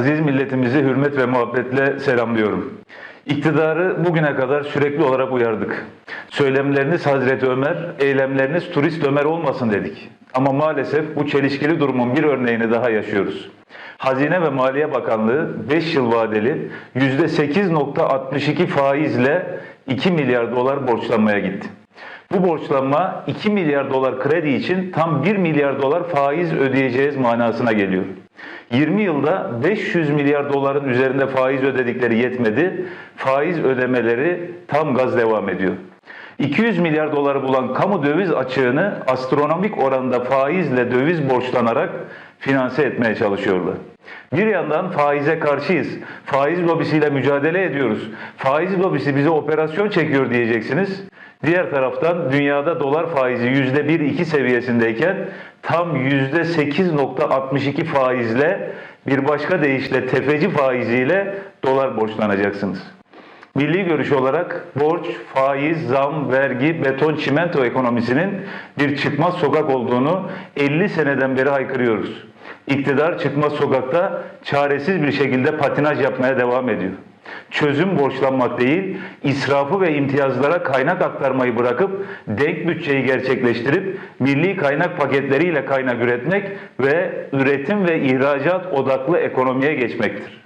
Aziz milletimizi hürmet ve muhabbetle selamlıyorum. İktidarı bugüne kadar sürekli olarak uyardık. Söylemleriniz Hazreti Ömer, eylemleriniz turist Ömer olmasın dedik. Ama maalesef bu çelişkili durumun bir örneğini daha yaşıyoruz. Hazine ve Maliye Bakanlığı 5 yıl vadeli %8.62 faizle 2 milyar dolar borçlanmaya gitti. Bu borçlanma 2 milyar dolar kredi için tam 1 milyar dolar faiz ödeyeceğiz manasına geliyor. 20 yılda 500 milyar doların üzerinde faiz ödedikleri yetmedi. Faiz ödemeleri tam gaz devam ediyor. 200 milyar doları bulan kamu döviz açığını astronomik oranda faizle döviz borçlanarak finanse etmeye çalışıyorlar. Bir yandan faize karşıyız. Faiz lobisiyle mücadele ediyoruz. Faiz lobisi bize operasyon çekiyor diyeceksiniz. Diğer taraftan dünyada dolar faizi %1-2 seviyesindeyken tam %8.62 faizle bir başka deyişle tefeci faiziyle dolar borçlanacaksınız. Milli görüş olarak borç, faiz, zam, vergi, beton, çimento ekonomisinin bir çıkmaz sokak olduğunu 50 seneden beri haykırıyoruz. İktidar çıkmaz sokakta çaresiz bir şekilde patinaj yapmaya devam ediyor. Çözüm borçlanmak değil, israfı ve imtiyazlara kaynak aktarmayı bırakıp denk bütçeyi gerçekleştirip milli kaynak paketleriyle kaynak üretmek ve üretim ve ihracat odaklı ekonomiye geçmektir.